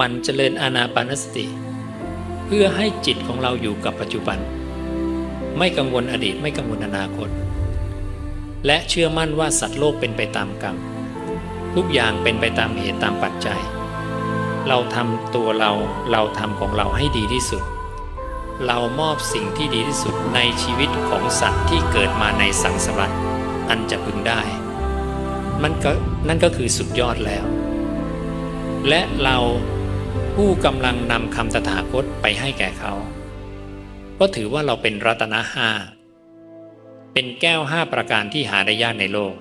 มันเจริญอานาปานสติ เพื่อให้จิตของเราอยู่กับปัจจุบัน ไม่กังวลอดีตไม่กังวลอนาคต และเชื่อมั่นว่าสัตว์โลกเป็นไปตามกรรม ทุกอย่างเป็นไปตามเหตุตามปัจจัย เราทำตัวเราเราทำของเราให้ดีที่สุด เรามอบสิ่งที่ดีที่สุดในชีวิตของสัตว์ที่เกิดมาในสังสารวัฏอันจะพึงได้มันก็นั่นก็คือสุดยอดแล้ว และเรา ผู้กำลังนำคำตถาคตไปให้แก่เขา ก็ถือว่าเราเป็นรัตนะห้า เป็นแก้วห้าประการที่หาได้ยากในโลก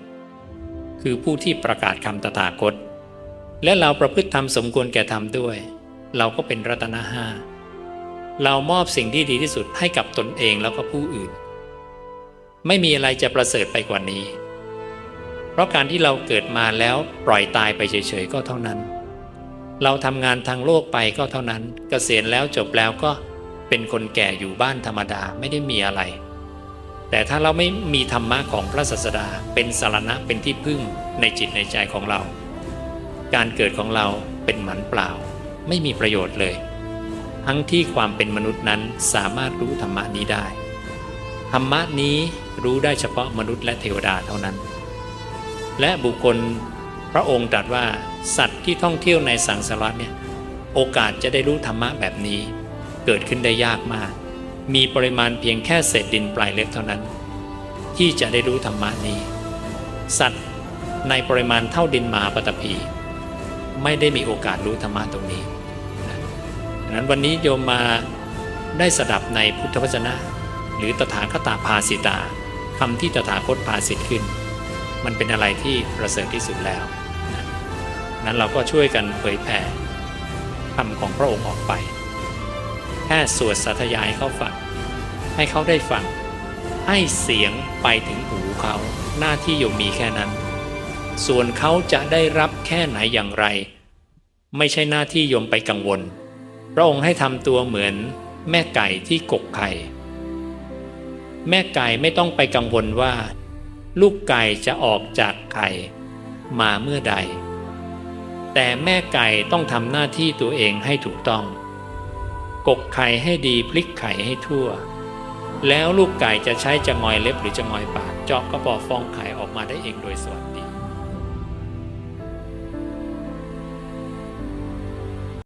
คือผู้ที่ประกาศคำตถาคต และเราประพฤติธรรมสมควรแก่ธรรมด้วย เราก็เป็นรัตนะห้า เรามอบสิ่งที่ดีที่สุดให้กับตนเองแล้วก็ผู้อื่น ไม่มีอะไรจะประเสริฐไปกว่านี้ เพราะการที่เราเกิดมาแล้วปล่อยตายไปเฉยๆก็เท่านั้น เราทำงานทางโลกไปก็เท่านั้นเกษียณแล้วจบแล้วก็เป็นคนแก่อยู่บ้านธรรมดาไม่ได้มีอะไร แต่ถ้าเราไม่มีธรรมะของพระศาสดาเป็นสารณะเป็นที่พึ่งในจิตในใจของเรา การเกิดของเราเป็นหมันเปล่า ไม่มีประโยชน์เลย ทั้งที่ความเป็นมนุษย์นั้นสามารถรู้ธรรมะนี้ได้ธรรมะนี้รู้ได้เฉพาะมนุษย์และเทวดาเท่านั้น และบุคคลพระองค์ตรัสว่า สัตว์ที่ท่องเที่ยวในสังสารวัฏเนี่ยโอกาสจะได้รู้ธรรมะแบบนี้ เกิดขึ้นได้ยากมาก มีปริมาณเพียงแค่เศษดินปลายเล็กเท่านั้น ที่จะได้รู้ธรรมะนี้ สัตว์ในปริมาณเท่าดินมหาปฐพีไม่ได้มีโอกาสรู้ธรรมะตรงนี้ดังนั้นวันนี้โยมมาได้สดับในพุทธวจนะ หรือตถาคตาภาสิตาคำที่ตถาคตภาสิทธิ์ขึ้น มันเป็นอะไรที่ประเสริฐที่สุดแล้ว นั้นเราก็ช่วยกันเผยแผ่คำของพระองค์ออกไป แค่สวดสาธยายเขาฟัง ให้เขาได้ฟัง ให้เสียงไปถึงหูเขาหน้าที่โยมมีแค่นั้น ส่วนเขาจะได้รับแค่ไหนอย่างไร ไม่ใช่หน้าที่โยมไปกังวล พระองค์ให้ทำตัวเหมือนแม่ไก่ที่กกไข่แม่ไก่ไม่ต้องไปกังวลว่า ลูกไก่จะออกจากไข่มาเมื่อใด แต่แม่ไก่ต้องทำหน้าที่ตัวเองให้ถูกต้อง กกไข่ให้ดีพลิกไข่ให้ทั่ว แล้วลูกไก่จะใช้จะงอยเล็บหรือจะงอยปากเจาะกระบอกฟองไข่ออกมาได้เองโดยสวัสดี